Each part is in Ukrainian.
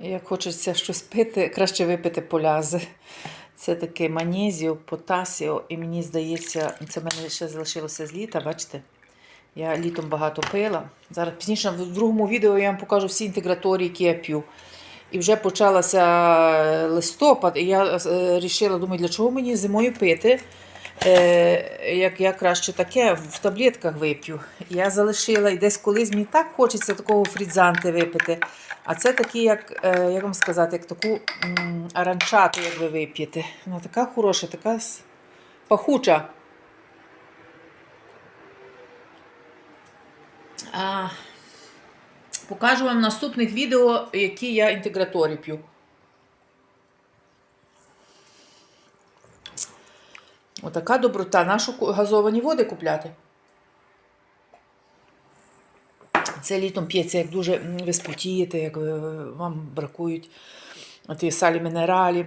Як хочеться щось пити, краще випити полязи. Це таке манезіо, потасіо, і мені здається, це в мене ще залишилося з літа, бачите? Я літом багато пила. Зараз пізніше в другому відео я вам покажу всі інтеграторії, які я п'ю. І вже почалася листопад, і я вирішила, думаю, для чого мені зимою пити? Е, як я краще таке в таблетках вип'ю. Я залишила і десь колись мені так хочеться такого фрідзанти випити. А це такий, як, е, як вам сказати, як таку аранчату, як ви вип'єте. Вона така хороша, така пахуча. А, покажу вам в наступних відео, які я інтегратори п'ю. Отака доброта. Нашу газовані води купляти. Це літом п'ється, як дуже ви спотієте, як е, вам бракують ті салі мінералі.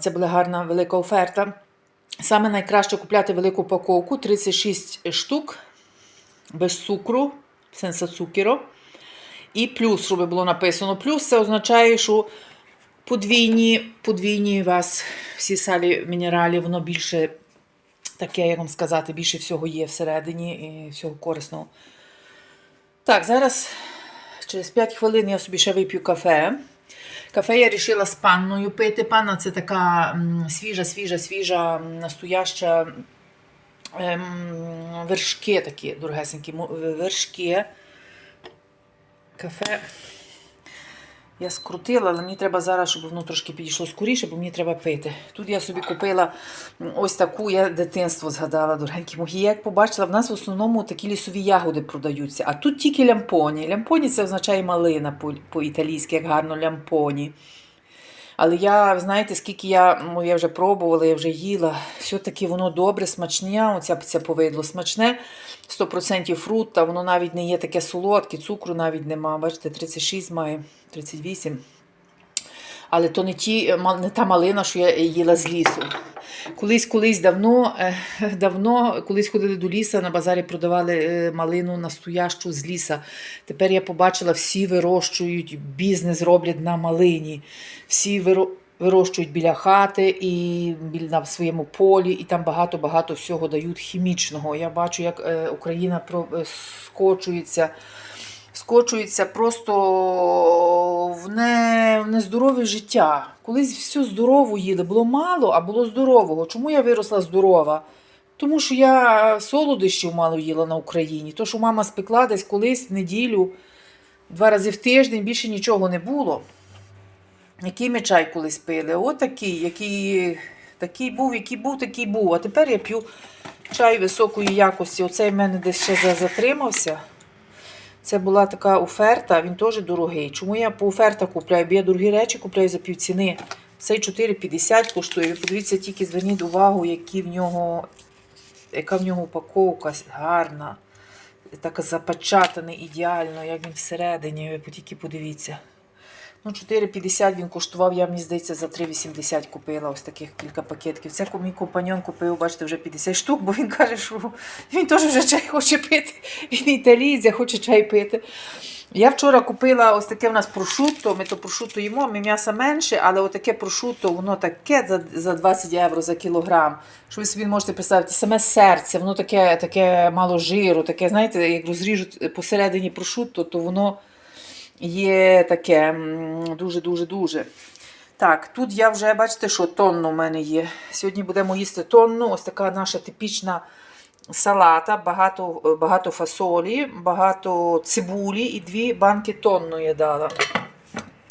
Це була гарна велика оферта. Саме найкраще купляти велику упаковку 36 штук без цукру, сенса цукеру. І плюс, щоб було написано. Плюс це означає, що подвійні, подвійні у вас всі салі мінералі, воно більше таке, як вам сказати, більше всього є всередині і всього корисного. Так, зараз через 5 хвилин я собі ще вип'ю кафе. Кафе я вирішила з панною пити. Панна це така свіжа, свіжа, свіжа, настояща ем, вершки такі, дорогесенькі, вершки. Кафе. Я скрутила, але мені треба зараз, щоб воно трошки підійшло скоріше, бо мені треба пити. Тут я собі купила ось таку, я дитинство згадала, дорогенькі мої. Я як побачила, в нас в основному такі лісові ягоди продаються. А тут тільки лямпоні. Лямпоні це означає малина по- по-італійськи, як гарно лямпоні. Але я, знаєте, скільки я, ну, я вже пробувала, я вже їла, все-таки воно добре, смачне, оця це повидло смачне, 100% фрута, воно навіть не є таке солодке, цукру навіть нема. Бачите, 36 має, 38. Але то не, ті, мал- не та малина, що я їла з лісу. Колись, колись давно, е, давно, колись ходили до ліса, на базарі продавали е, малину настоящу з ліса. Тепер я побачила, всі вирощують, бізнес роблять на малині. Всі вирощують біля хати і на своєму полі, і там багато-багато всього дають хімічного. Я бачу, як е, Україна про- е, скочується просто в, не, в нездорове життя. Колись все здорово їли, було мало, а було здорового. Чому я виросла здорова? Тому що я солодощів мало їла на Україні. То, що мама спекла десь колись в неділю, два рази в тиждень, більше нічого не було. Який ми чай колись пили? От такий, який, такий був, який був, такий був. А тепер я п'ю чай високої якості. Оцей в мене десь ще затримався. Це була така оферта, він теж дорогий. Чому я по офертах купляю? Бо я дорогі речі купляю за півціни. Цей 4,50 коштує. Ви подивіться, тільки зверніть увагу, які в нього, яка в нього упаковка гарна, так запечатаний ідеально, як він всередині. Ви тільки подивіться. Ну, 4,50 він коштував, я мені здається, за 3,80 купила ось таких кілька пакетків. Це мій компаньон купив, бачите, вже 50 штук, бо він каже, що він теж вже чай хоче пити. Він італієць, а хоче чай пити. Я вчора купила ось таке в нас прошутто. Ми то прошутто їмо, ми м'яса менше, але отаке прошутто, воно таке за, за 20 євро за кілограм. Що ви собі можете представити, саме серце, воно таке, таке мало жиру, таке, знаєте, як розріжуть посередині прошутто, то воно є таке дуже-дуже-дуже. Так, тут я вже, бачите, що тонну в мене є. Сьогодні будемо їсти тонну. Ось така наша типічна салата, багато, багато фасолі, багато цибулі і дві банки тонну я дала.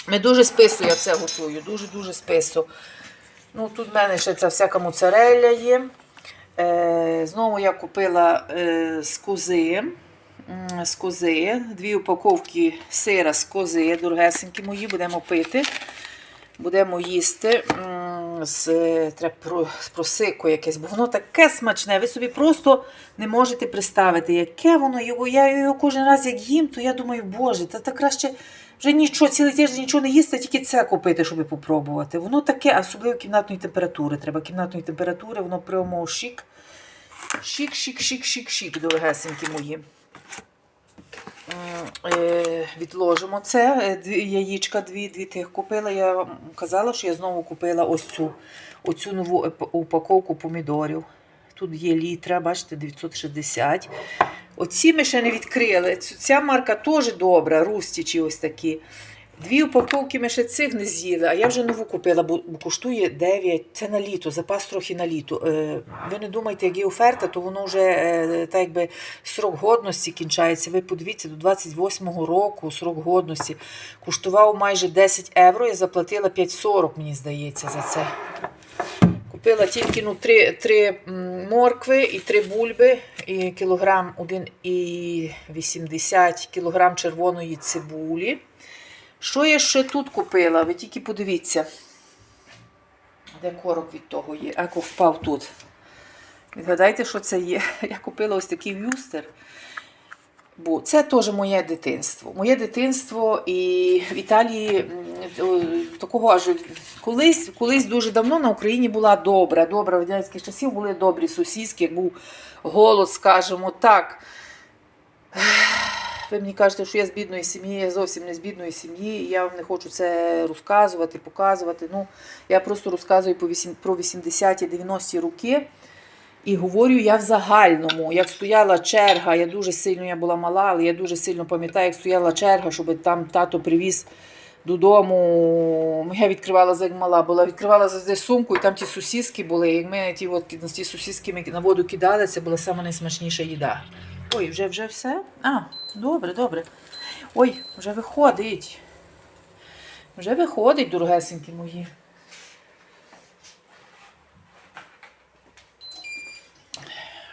Ми дуже спису я це готую, дуже-дуже спису. Ну, тут в мене ще ця всяка моцарелля є. Е, знову я купила е, з кози. З кози, дві упаковки сира з кози, дорогесенькі мої, будемо пити. Будемо їсти з, просику якесь, бо воно таке смачне. Ви собі просто не можете представити, яке воно його. Я його кожен раз як їм, то я думаю, боже, та, та краще вже нічого, цілий тиждень нічого не їсти, тільки це купити, щоб попробувати. Воно таке, особливо кімнатної температури. Треба кімнатної температури, воно прямо шик. Шик, шик, шик, шик, шик, дорогесенькі мої. Е, відложимо це. Е, яєчка, дві, дві тих купила. Я вам казала, що я знову купила ось цю, оцю нову упаковку помідорів. Тут є літра, бачите, 960. Оці ми ще не відкрили. Ця марка теж добра, рустічі ось такі. Дві упаковки ми ще цих не з'їли, а я вже нову купила, бо коштує 9. Це на літо, запас трохи на літо. Е, ви не думайте, як є оферта, то воно вже е, так якби срок годності кінчається. Ви подивіться, до 28-го року срок годності коштував майже 10 євро. Я заплатила 5,40, мені здається, за це. Купила тільки ну, три, три моркви і три бульби, і кілограм 1,80 кілограм червоної цибулі. Що я ще тут купила? Ви тільки подивіться. Де корок від того є? Еко впав тут. Відгадайте, що це є. Я купила ось такий вюстер. Бо це теж моє дитинство. Моє дитинство і в Італії такого аж колись, колись дуже давно на Україні була добра. Добра в радянських часів були добрі сусідські, як був голод, скажімо так. Ви мені кажете, що я з бідної сім'ї, я зовсім не з бідної сім'ї, і я вам не хочу це розказувати, показувати. Ну, я просто розказую про 80-ті, 90-ті роки. І говорю я в загальному, як стояла черга, я дуже сильно я була мала, але я дуже сильно пам'ятаю, як стояла черга, щоб там тато привіз додому. Я відкривала як мала була, відкривала завжди сумку, і там ті сусіски були. Як ми ті, от, ті сусіски на воду кидали, це була найсмачніша їда. Ой, вже вже все? А, добре, добре. Ой, вже виходить. Вже виходить, дорогесенькі мої.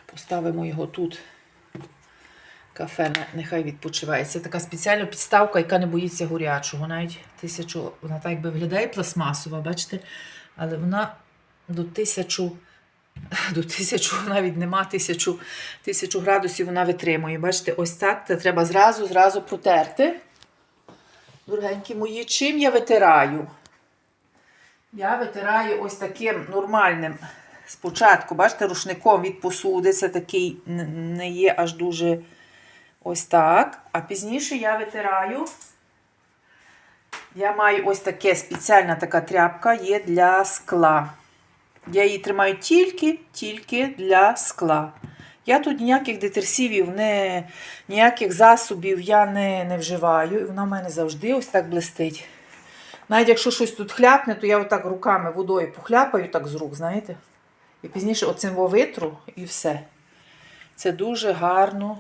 Поставимо його тут. Кафе нехай відпочиває. Це така спеціальна підставка, яка не боїться горячого. Навіть тисячу, вона так якби виглядає пластмасова, бачите? Але вона до тисячу, до тисячу, навіть нема тисячу, тисячу градусів вона витримує. Бачите, ось так. Це треба зразу, зразу протерти. Дорогенькі мої, чим я витираю? Я витираю ось таким нормальним. Спочатку, бачите, рушником від посуди. Це такий не є аж дуже ось так. А пізніше я витираю. Я маю ось таке спеціальна така тряпка є для скла. Я її тримаю тільки, тільки для скла. Я тут ніяких детерсивів, не, ніяких засобів я не, не вживаю. І вона в мене завжди ось так блистить. Навіть якщо щось тут хляпне, то я отак руками водою похляпаю так з рук, знаєте? І пізніше оцим витру і все. Це дуже гарно,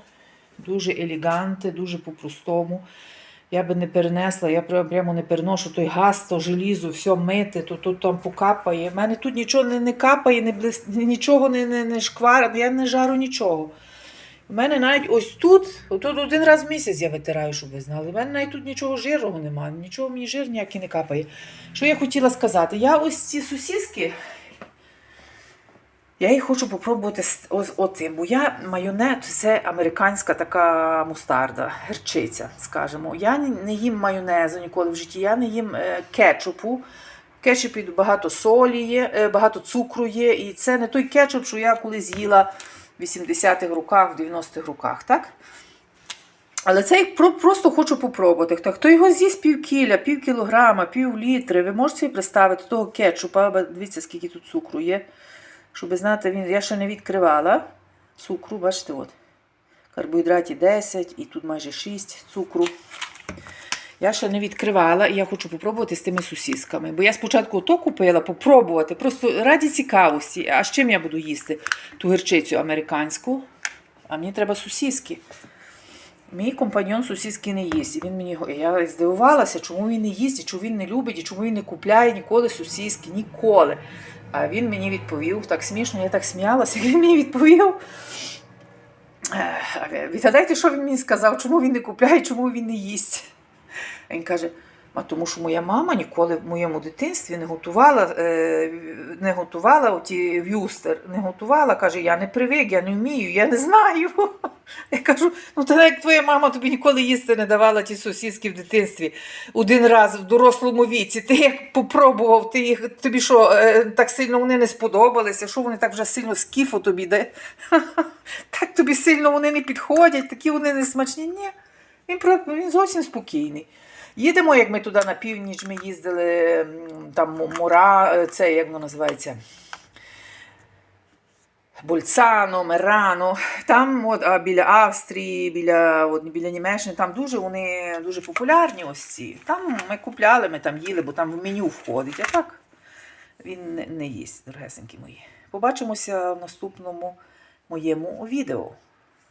дуже елегантне, дуже по-простому. Я би не перенесла, я прямо не переношу той газ, то желізо, все мити, то тут там покапає. У мене тут нічого не, не капає, не блис... нічого не, не, не шкварить, я не жару нічого. У мене навіть ось тут, отут один раз в місяць я витираю, щоб ви знали. У мене навіть тут нічого жирного немає, нічого мені жир ніякий не капає. Що я хотіла сказати? Я ось ці сусіски, я їх хочу попробувати з отим, бо я майонез це американська така мустарда, герчиця, скажімо. Я не їм майонезу ніколи в житті, я не їм е, кетчупу. Кетчупі багато солі є, е, багато цукру є, і це не той кетчуп, що я колись їла в 80-х роках, в 90-х роках, так? Але це я просто хочу попробувати. Хто, хто його з'їсть пів кіля, пів кілограма, пів літри, ви можете собі представити того кетчупа, дивіться, скільки тут цукру є. Щоб знати, він, я ще не відкривала цукру, бачите, от. Карбоїдратів 10 і тут майже 6 цукру. Я ще не відкривала, і я хочу попробувати з тими сусісками. Бо я спочатку то купила, попробувати, просто раді цікавості. А з чим я буду їсти ту гірчицю американську? А мені треба сусіски. Мій компаньон сусіски не їсть. І він мені я здивувалася, чому він не їсть, і чому він не любить, і чому він не купляє ніколи сусіски, ніколи. А він мені відповів так смішно, я так сміялася, він мені відповів. Ви Відгадайте, що він мені сказав, чому він не купляє, чому він не їсть. Він каже: а тому що моя мама ніколи в моєму дитинстві не готувала, е, не готувала оті в'юстер, не готувала. Каже, я не привик, я не вмію, я не знаю. Я кажу, ну та як твоя мама тобі ніколи їсти не давала ті сусідські в дитинстві один раз в дорослому віці. Ти як попробував, ти їх тобі що, е, так сильно вони не сподобалися, що вони так вже сильно скіфу тобі де? Так тобі сильно вони не підходять, такі вони не смачні. Ні. Він, він зовсім спокійний. Їдемо, як ми туди на північ, ми їздили там Мура, е, це як воно називається. Больцано, Мерано, там от, а біля Австрії, біля, от, біля Німеччини, там дуже вони дуже популярні ось ці. Там ми купляли, ми там їли, бо там в меню входить. А так він не, їсть, дорогесенькі мої. Побачимося в наступному моєму відео,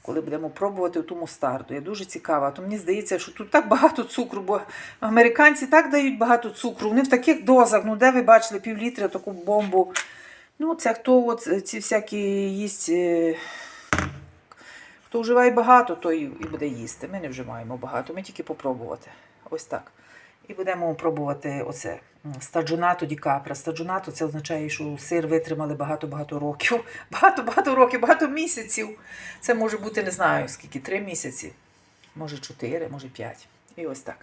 коли будемо пробувати ту мустарду. Я дуже цікава. То мені здається, що тут так багато цукру, бо американці так дають багато цукру. Вони в таких дозах, ну де ви бачили півлітра таку бомбу. Ну, це хто от ці всякі їсть. е, Хто вживає багато, той і буде їсти. Ми не вживаємо багато, ми тільки попробувати. Ось так. І будемо пробувати оце м, стаджонато ді капра. Стаджонато це означає, що сир витримали багато-багато років. Багато-багато років, багато місяців. Це може бути, не знаю, скільки, три місяці, може чотири, може п'ять. І ось так.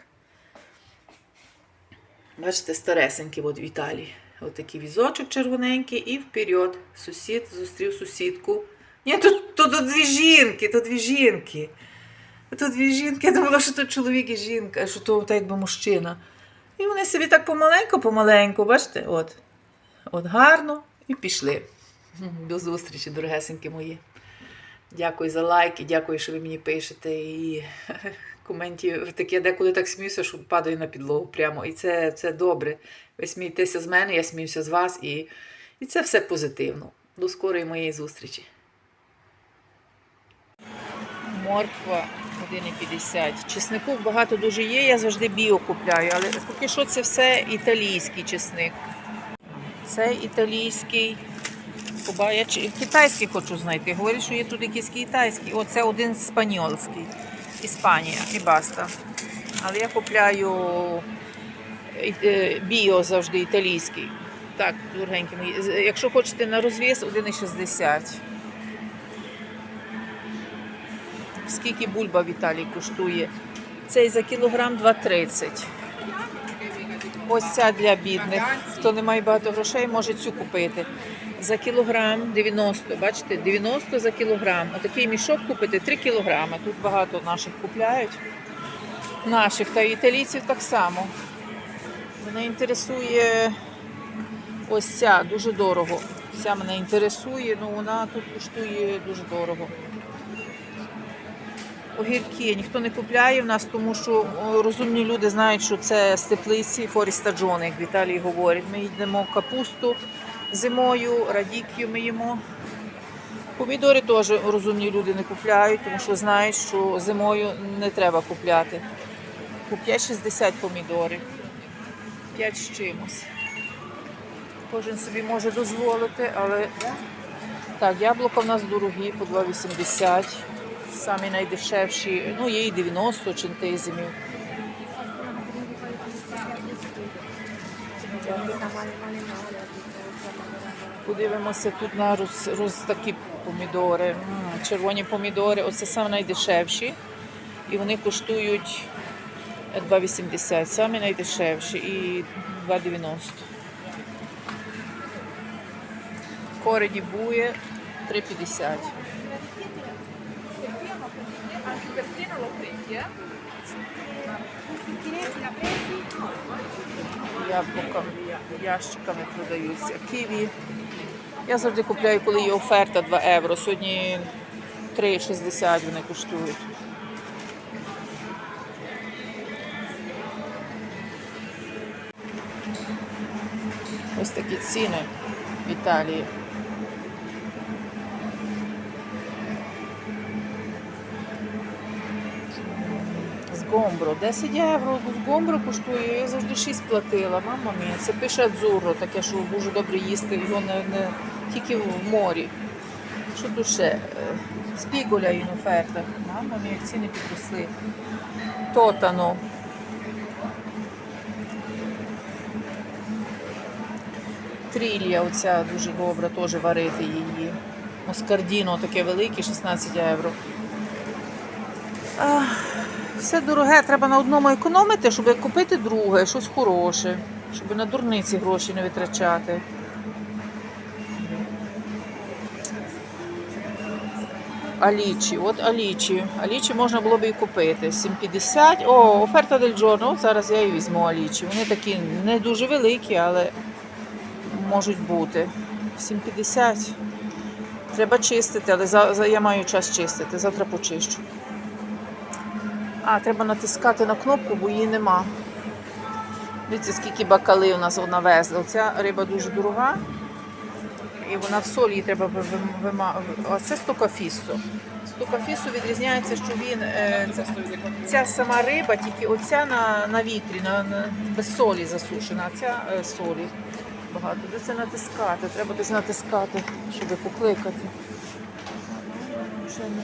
Бачите, старесенький от в Італії. От такий візочок червоненький і вперед. Сусід зустрів сусідку. Ні, тут, тут, тут дві жінки, тут дві жінки. Тут дві жінки. Я думала, що то чоловік і жінка, що то так якби мужчина. І вони собі так помаленьку, помаленьку, бачите? От. От гарно і пішли. До зустрічі, дорогесенькі мої. Дякую за лайки, дякую, що ви мені пишете. І коментів таке, деколи так сміюся, що падаю на підлогу прямо. І це, це добре. Ви смієтеся з мене, я сміюся з вас, і, і це все позитивно. До скорої моєї зустрічі. Морква 1,50. Чеснику багато дуже є, я завжди біо купляю, але поки що це все італійський чесник. Це італійський. Куба- Я китайський хочу знайти. Говорять, що є тут якийсь китайський. О, це один спаньолський. Іспанія і баста. Але я купляю е, е, біо завжди італійський. Так, дорогенькі мої. З- Якщо хочете на розв'яз, 1,60. Скільки бульба в Італії коштує? Цей за кілограм 2,30. Ось ця для бідних. Хто не має багато грошей, може цю купити. За кілограм 90. Бачите, 90 за кілограм. Отакий мішок купити 3 кілограми. Тут багато наших купляють. Наших та італійців так само. Мене інтересує ось ця дуже дорого. Ця мене інтересує, ну вона тут коштує дуже дорого. Огірки ніхто не купляє в нас, тому що розумні люди знають, що це з теплиці форістаджони, як в Італії говорять. Ми їдемо капусту зимою, радікію ми їмо. Помідори теж розумні люди не купляють, тому що знають, що зимою не треба купляти. По 5,60 помідори. 5 з чимось. Кожен собі може дозволити, але так, яблука в нас дорогі по 2,80. Самі найдешевші. Ну, є і 90 чинтизмів. Подивимося тут на роз, роз такі помідори. Червоні помідори. Оце саме найдешевші. І вони коштують 2,80. Самі найдешевші і 2,90. Корені бує 3,50. Яблука ящиками продаються. Ківі. Я завжди купляю, коли є оферта 2 євро. Сьогодні 3,60 вони коштують. Ось такі ціни в Італії. Гомбро. 10 євро з гомбро коштує. Я завжди 6 платила. Мама мія. Це пише дзурро, таке, що дуже добре їсти. Його не, не тільки в морі. Що тут ще? Е, Спіголя і офертах. Мама мія, як ціни підросли. Тотано. Трілія оця дуже добра, теж варити її. Оскардіно таке велике, 16 євро. Ах, все дороге, треба на одному економити, щоб купити друге, щось хороше, щоб на дурниці гроші не витрачати. Алічі. От Алічі. Алічі можна було б і купити. 7,50. О, оферта дель Джорно. От зараз я і візьму Алічі. Вони такі не дуже великі, але можуть бути. 7,50. Треба чистити, але я маю час чистити. Завтра почищу. А, треба натискати на кнопку, бо її нема. Дивіться, скільки бакали у нас навезли. Оця риба дуже дорога. І вона в солі її треба вимагати. Оце стокафісо. Стокафісо відрізняється, що він е, це, ця сама риба, тільки оця на, на вітрі, на, на, без солі засушена, а ця е, солі багато. Де це натискати? Треба десь натискати, щоб покликати. Вже не.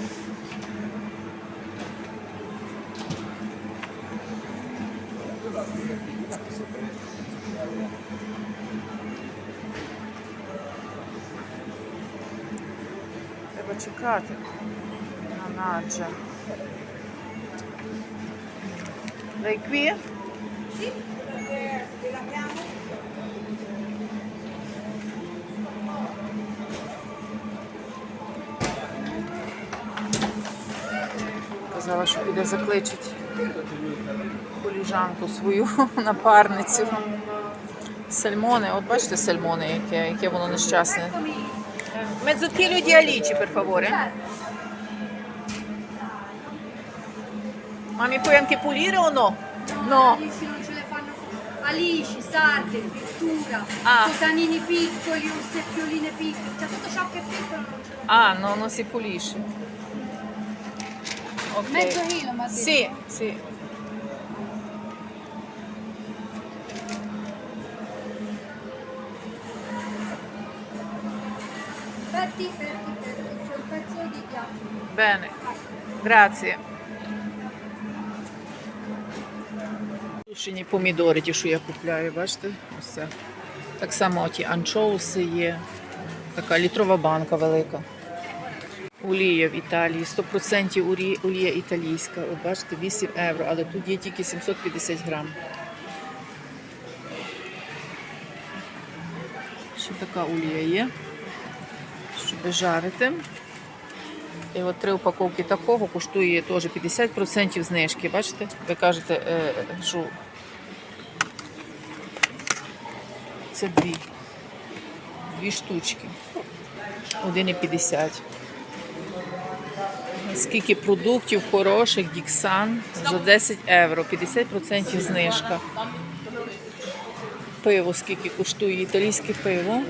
Чекати на наджа. Lei? Казала, що піде закличить коліжанку свою напарницю. Сальмони, от бачите сальмони, яке, яке воно нещасне. Mezzo chilo di alici, per favore. Ma mi puoi anche pulire o no? No. Alici non ce le fanno alici, sarde, frittura, Ah. cotanini piccoli, orsecchioline piccole, cioè tutto ciò che è piccolo non ce lo Ah, no, non si pulisce. Ok. Mezzo chilo, ma Sì, sì. Ferti, ferti, ferti, un pezzo di ghiaccio. Bene. Grazie. Сушені помідори, ті, що я купляю, бачите? Ось це. Так само ті анчоуси є. Така літрова банка велика. Олія в Італії, 100% олія італійська. От бачите, 8 євро, але тут є тільки 750 грам. Ще така олія є, щоб жарити. І от три упаковки такого коштує теж 50% знижки. Бачите? Ви кажете, е, що це дві. Дві штучки. 1,50. Скільки продуктів хороших, Діксан за 10 євро, 50% знижка. Пиво скільки коштує італійське пиво.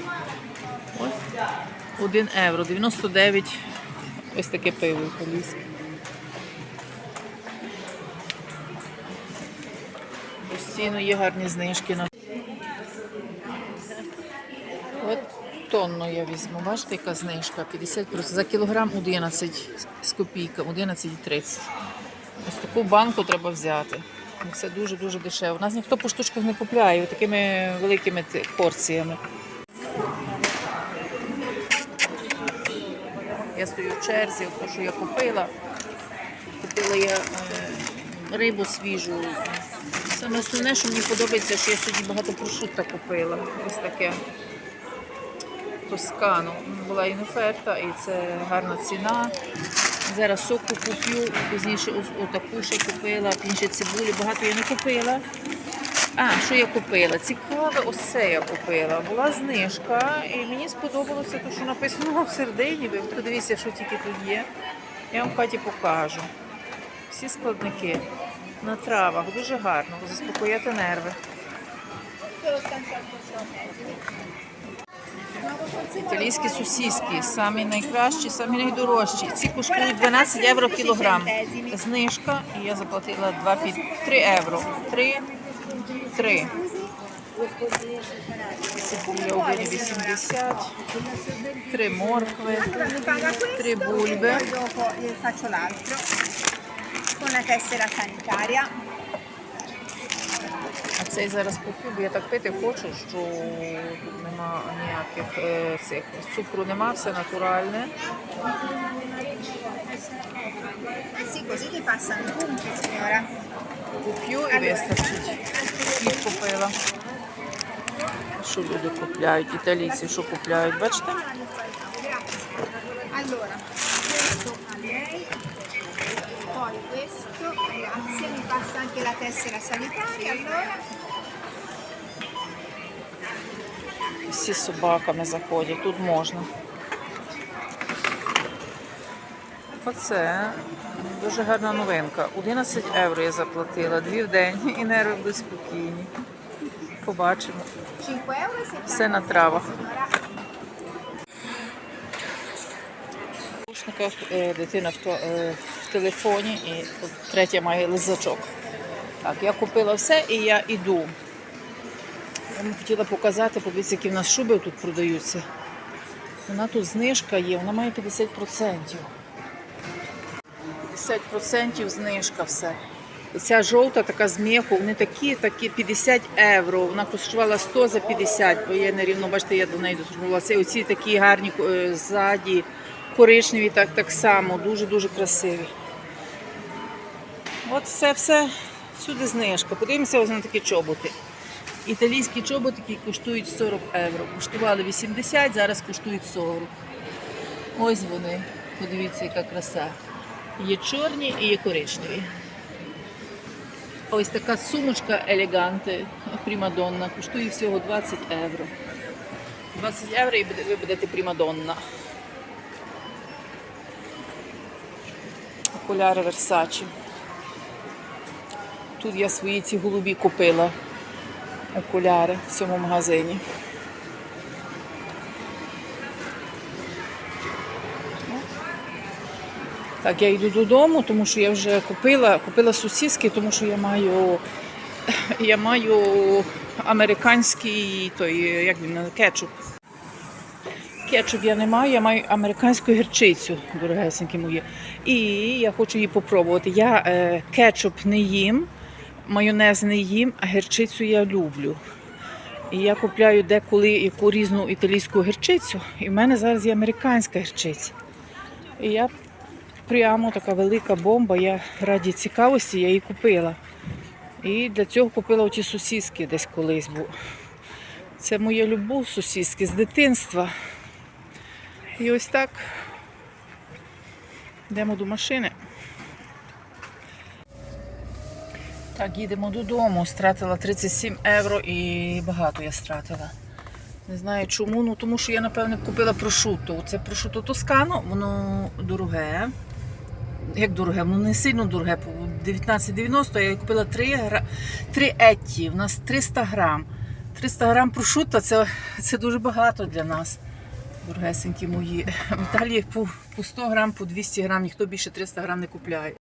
Ось 1 євро, 99 ось таке пиво італійське. Постійно є гарні знижки на. От тонну я візьму. Бачите, яка знижка? 50%. За кілограм 11 з копійками, 11,30. Ось таку банку треба взяти. Це дуже-дуже дешево. У нас ніхто по штучках не купляє такими великими порціями. Я стою в черзі, тому що я купила. Купила я е, рибу свіжу. Саме основне, що мені подобається, що я сьогодні багато прошутта купила. Ось таке. Тоскану. Була іноферта і це гарна ціна. Зараз соку куплю, пізніше отаку ще купила, пізніше цибулі, багато я не купила. А, що я купила? Цікаве, це я купила. Була знижка, і мені сподобалося те, що написано в середині. Ви подивіться, що тільки тут є. Я вам в хаті покажу. Всі складники на травах, дуже гарно, заспокояти нерви. Італійські сосиски, самі найкращі, самі найдорожчі. Ці коштують 12 євро кілограм. Знижка, і я заплатила 2 під 3 євро. 3, 3. Цибуля у виді 80, 3 моркви, 3 бульби. Dopo io faccio l'altro con la tessera sanitaria. А цей зараз куплю, бо я так пити хочу, що тут нема ніяких е, цих цукру нема, все натуральне. Sì, così ti passano i punti, signora. Куп'ю і вистачить. Хліб купила. Що люди купляють? Італійці що купляють? Бачите? Allora, questo a lei. Poi questo, grazie, mi passa anche la tessera sanitaria allora. Всі з собаками заходять, тут можна. Оце дуже гарна новинка. 11 євро я заплатила, дві в день і нерви будуть спокійні. Побачимо. 5 euro 70 Все на травах. Е, дитина е, в телефоні і третя має лизачок. Так, я купила все і я йду. Я хотіла показати, подивіться, які в нас шуби тут продаються. Вона тут знижка є, вона має 50%. 50% знижка все. Ця жовта така з меху, вони такі, такі 50 євро. Вона коштувала 100 за 50, бо я нерівно, бачите, я до неї доторгувалася. Оці такі гарні е, ззаді, коричневі, так, так само, дуже-дуже красиві. От все, все, всюди знижка. Подивимося ось на такі чоботи. Італійські чоботики коштують 40 євро. Коштували 80, зараз коштують 40. Ось вони. Подивіться, яка краса. Є чорні і є коричневі. Ось така сумочка елеганти Примадонна. Коштує всього 20 євро. 20 євро і ви будете Примадонна. Окуляри Versace. Тут я свої ці голубі купила окуляри в цьому магазині. Так, я йду додому, тому що я вже купила, купила сосиски, тому що я маю, я маю американський той, як він, кетчуп. Кетчуп я не маю, я маю американську гірчицю, дорогесенькі мої. І я хочу її попробувати. Я е, кетчуп не їм, майонез не їм, а гірчицю я люблю. І я купляю деколи яку різну італійську гірчицю, і в мене зараз є американська гірчиця. І я прямо така велика бомба. Я раді цікавості я її купила. І для цього купила оті сосиски десь колись. Бо це моя любов сосиски з дитинства. І ось так йдемо до машини. Так, їдемо додому. Стратила 37 євро і багато я стратила. Не знаю чому, ну тому що я, напевне, купила прошуто. Це прошуто Тоскано, воно дороге. Як дороге? Воно не сильно дороге, 19,90, я купила 3, гра... 3 етті, у нас 300 грам. 300 грам прошута це, це дуже багато для нас. Дорогесенькі мої. В Італії по, по 100 грам, по 200 грам, ніхто більше 300 грам не купляє.